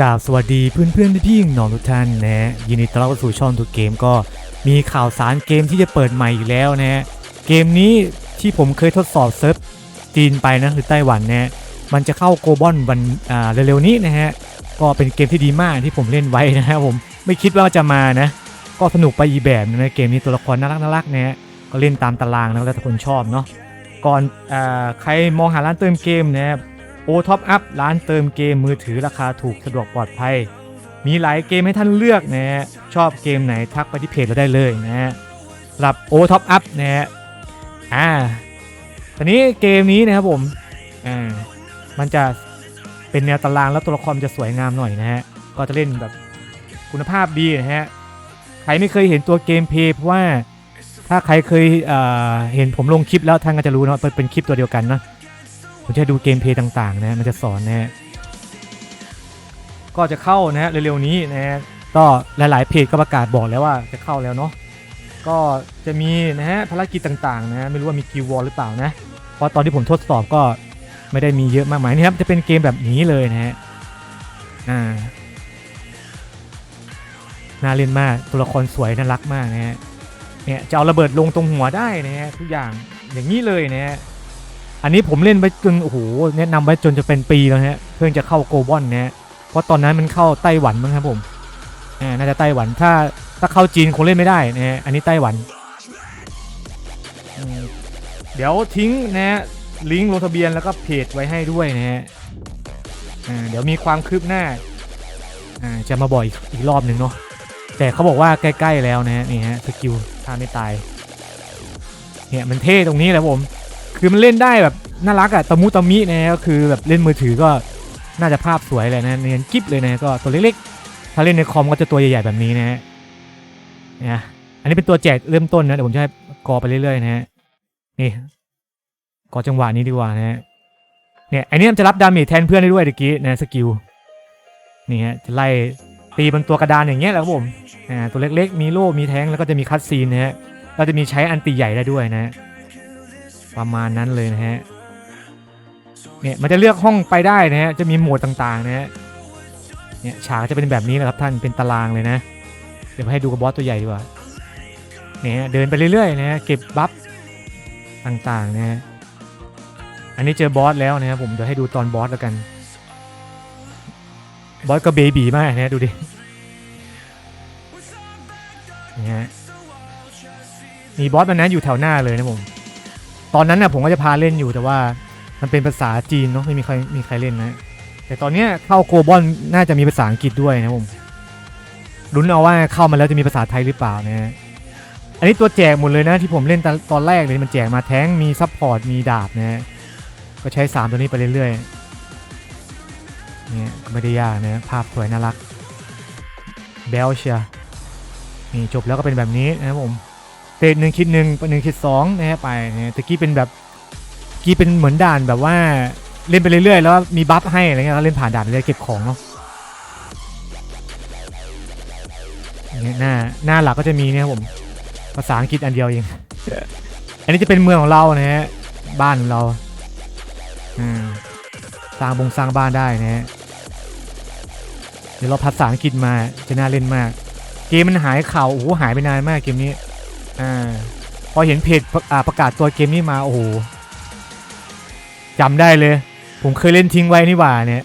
กราบสวัสดีเพื่อนเพื่อนๆพี่ๆน้องทุกท่านนะฮะยินดีต้อนรับสู่ช่องทุกเกมก็มีข่าวสารเกมที่จะเปิดใหม่อยู่แล้วนะฮะเกมนี้ที่ผมเคยทดสอบเซิร์ฟจีนไปนะคือไต้หวันนะฮะมันจะเข้าโกลบอลวันอ่าเร็วๆนี้นะฮะก็เป็นเกมที่ดีมากที่ผมเล่นไว้นะฮะผมไม่คิดว่าจะมานะ ก็สนุกไปอีแบบนึงนะเกมนี้ตัวละครน่ารักน่ารักๆนะฮะก็เล่นตามตารางนะแล้วแต่คนชอบเนาะก่อนอาใครมองหาร้านเติมเกมนะครับ โอท็อปอัพร้านเติมเกมมือถือราคาถูกสะดวกปลอดภัย มีหลายเกมให้ท่านเลือกนะฮะชอบเกมไหนทักไปที่เพจเราได้เลยนะฮะสำหรับโอท็อปอัพนะฮะอ่าตอนนี้เกมนี้นะครับผมอ่ามันจะเป็นแนวตารางแล้วตัวละครจะสวยงามหน่อยนะฮะก็จะเล่นแบบคุณภาพดีนะฮะใครไม่เคยเห็นตัวเกมเพย์เพราะว่าถ้าใครเคยเอ่อเห็นผมลงคลิปแล้วท่านก็จะรู้นะเป็นคลิปตัวเดียวกันนะ ผมจะดูเกมเพย์ต่างๆนะมันจะสอนนะฮะก็จะเข้านะฮะเร็วๆนี้นะฮะก็หลายๆเพจก็ประกาศบอกแล้วว่าจะเข้าแล้วเนาะก็จะมีนะฮะภารกิจต่างๆนะฮะไม่รู้ว่ามีกิววอลหรือเปล่านะเพราะตอนที่ผมทดสอบก็ไม่ได้มีเยอะมากมายนี่ครับจะเป็นเกมแบบนี้เลยนะฮะอ่าน่าเล่นมากตัวละครสวยน่ารักมากนะฮะเนี่ยจะเอาระเบิดลงตรงหัวได้นะฮะทุกอย่างอย่างนี้เลยนะฮะ อันนี้ผมเล่นไปจนโอ้โหแนะนำไว้จนจะเป็นปีแล้วฮะเพิ่งจะเข้าโกลบอลนะฮะเพราะตอนนั้นมันเข้าไต้หวันมั้งครับผมอ่าน่าจะไต้หวันถ้าถ้าเข้าจีนคงเล่นไม่ได้นะฮะอันนี้ไต้หวันอืมเดี๋ยวทิ้งนะฮะลิงก์ลงทะเบียนแล้วก็เพจไว้ให้ด้วยนะฮะอ่าเดี๋ยวมีความคืบหน้าอ่าจะมาบอกอีกอีกรอบหนึ่งเนาะแต่เขาบอกว่าใกล้ๆแล้วนะฮะนี่ฮะสกิลท่าไม่ตายเนี่ยมันเท่ตรงนี้แหละผม คือมันเล่นได้แบบน่ารักอะตะมุตะมินะก็คือแบบเล่นมือถือก็น่าจะภาพสวยเลยนะเนียนกิ๊บเลยนะก็ตัวเล็กๆ ถ้าเล่นในคอมก็จะตัวใหญ่ๆแบบนี้นะฮะเนี่ยอันนี้เป็นตัวแจกเริ่มต้นนะเดี๋ยวผมจะให้กอไปเรื่อยๆนะฮะนี่กอจังหวะนี้ดีกว่านะฮะเนี่ยอันนี้มันจะรับดาเมจแทนเพื่อนได้ด้วยตะกี้นะสกิลนี่ฮะจะไล่ตีบนตัวกระดานอย่างเงี้ยแหละครับผมอ่าตัวเล็กๆ มีโล่มีแทงแล้วก็จะมีคัตซีนนะฮะเราจะมีใช้อันตีใหญ่ได้ด้วยนะฮะ ประมาณนั้นเลยนะฮะเนี่ยมันจะเลือกห้องไปได้นะฮะจะมีโหมดต่างๆนะฮะเนี่ยฉากจะเป็นแบบนี้แหละครับท่านเป็นตารางเลยนะ เดี๋ยวให้ดูกับบอสตัวใหญ่ดีกว่าเนี่ยเดินไปเรื่อยๆนะฮะเก็บบัฟต่างๆนะฮะอันนี้เจอบอสแล้วนะครับผมเดี๋ยวให้ดูตอนบอสแล้วกันบอสก็เบบีมากนะฮะดูดินี่ฮะมีบอสมันนะอยู่แถวหน้าเลยนะผม ตอนนั้นน่ะผมก็จะพาเล่นอยู่แต่ว่ามันเป็นภาษาจีนเนาะไม่มีใครมีใครเล่นนะแต่ตอนเนี้ยเข้าโกลบอลน่าจะมีภาษาอังกฤษด้วยนะผมลุ้นเอาว่าเข้ามาแล้วจะมีภาษาไทยหรือเปล่านะฮะอันนี้ตัวแจกหมดเลยนะที่ผมเล่นตอนตอนแรกเลยมันแจกมาแท้งมีซัพพอร์ตมีดาบนะฮะก็ใช้ 3 ตัวนี้ไปเรื่อยๆเนี่ยไม่ได้ยากนะภาพสวยน่ารักเบลเชียนี่จบแล้วก็เป็นแบบนี้นะครับผม เตจหนึ่งคิดหนึ่งหนึ่งคิดสองนะฮะไปนะตะกี้เป็นแบบกี้เป็นเหมือนด่านแบบว่าเล่นไปเรื่อยๆ แล้วมีบัฟให้อะไรเงี้ยเล่นผ่านด่านไปเรื่อยเก็บของเนาะเนี่ยหน้าหน้าหลักก็จะมีเนี่ยครับผมภาษาอังกฤษอันเดียวเองอันนี้จะเป็นเมืองของเรานะฮะบ้านของเราอืมสร้างบงสร้างบ้านได้นะฮะเดี๋ยวเราภาษาอังกฤษมาจะน่าเล่นมาก เกมมันหายข่าวโอ้โหหายไปนานมากเกมนี้ อ่าพอเห็นเพจประอ่าประกาศตัวเกมนี้มาโอ้โหจำได้เลย ผมเคยเล่นทิ้งไว้นี่หว่าเนี่ย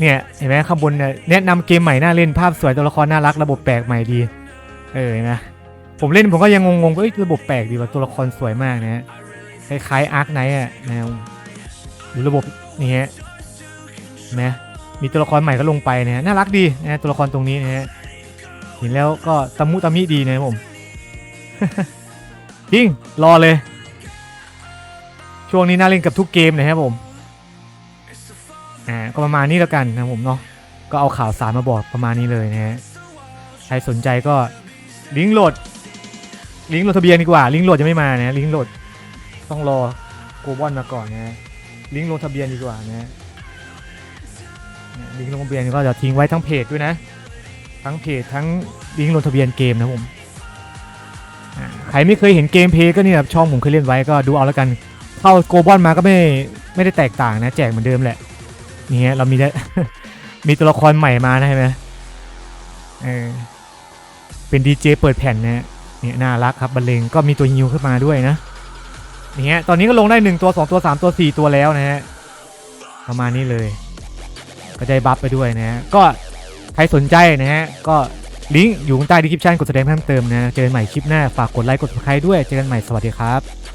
เนี่ยเห็นไหมข้างบนเนี่ยแนะนำเกมใหม่น่าเล่นภาพสวยตัวละครน่ารักระบบแปลกใหม่ดี เออนะผมเล่นผมก็ยังงงๆว่าระบบแปลกดีว่าตัวละครสวยมากนะคล้ายๆอาร์คไนท์อะนะหรือระบบนี่ฮะนไหมมีตัวละครใหม่ก็ลงไปนะน่ารักดีนะตัวละครตรงนี้นะฮะเห็นแล้วก็ตะมุตะมิดีนะผม จริง รอเลย ช่วงนี้น่าเล่นกับทุกเกมนะครับผม อ่า ก็ประมาณนี้แล้วกันนะผมเนาะ ก็เอาข่าวสารมาบอกประมาณนี้เลยนะฮะ ใครสนใจก็ลิงก์โหลด ลิงก์โหลดทะเบียนดีกว่า ลิงก์โหลดจะไม่มานะลิงก์โหลดต้องรอโกบอลมาก่อนนะฮะลิงก์ลงทะเบียนดีกว่านะลิงก์ลงทะเบียนก็จะทิ้งไว้ทั้งเพจด้วยนะ ทั้งเพจทั้งลิงก์ลงทะเบียนเกมนะผม ใครไม่เคยเห็นเกมเพลย์ก็นี่ครับช่องผมเคยเล่นไว้ก็ดูเอาแล้วกัน เข้าโกบอลมาก็ไม่ไม่ได้แตกต่างนะ แจกเหมือนเดิมแหละ นี่ฮะเรามีได้มีตัวละครใหม่มานะใช่ไหมเออเป็นดีเจเปิดแผ่นนะฮะเนี่ยน่ารักครับบรรเลงก็มีตัวฮิวขึ้นมาด้วยนะนี่ยตอนนี้ก็ลงได้หนึ่งตัวสองตัวสามตัวสี่ตัวแล้วนะฮะประมาณนี้เลย ก็ได้บัฟไปด้วยนะฮะก็ใครสนใจนะฮะก็ ลิงก์อยู่ข้างใต้ดีคริปชันกดแสดงเพิ่มเติมนะ เจอกันใหม่คลิปหน้า ฝากกดไลค์กด subscribe ด้วย เจอกันใหม่ สวัสดีครับ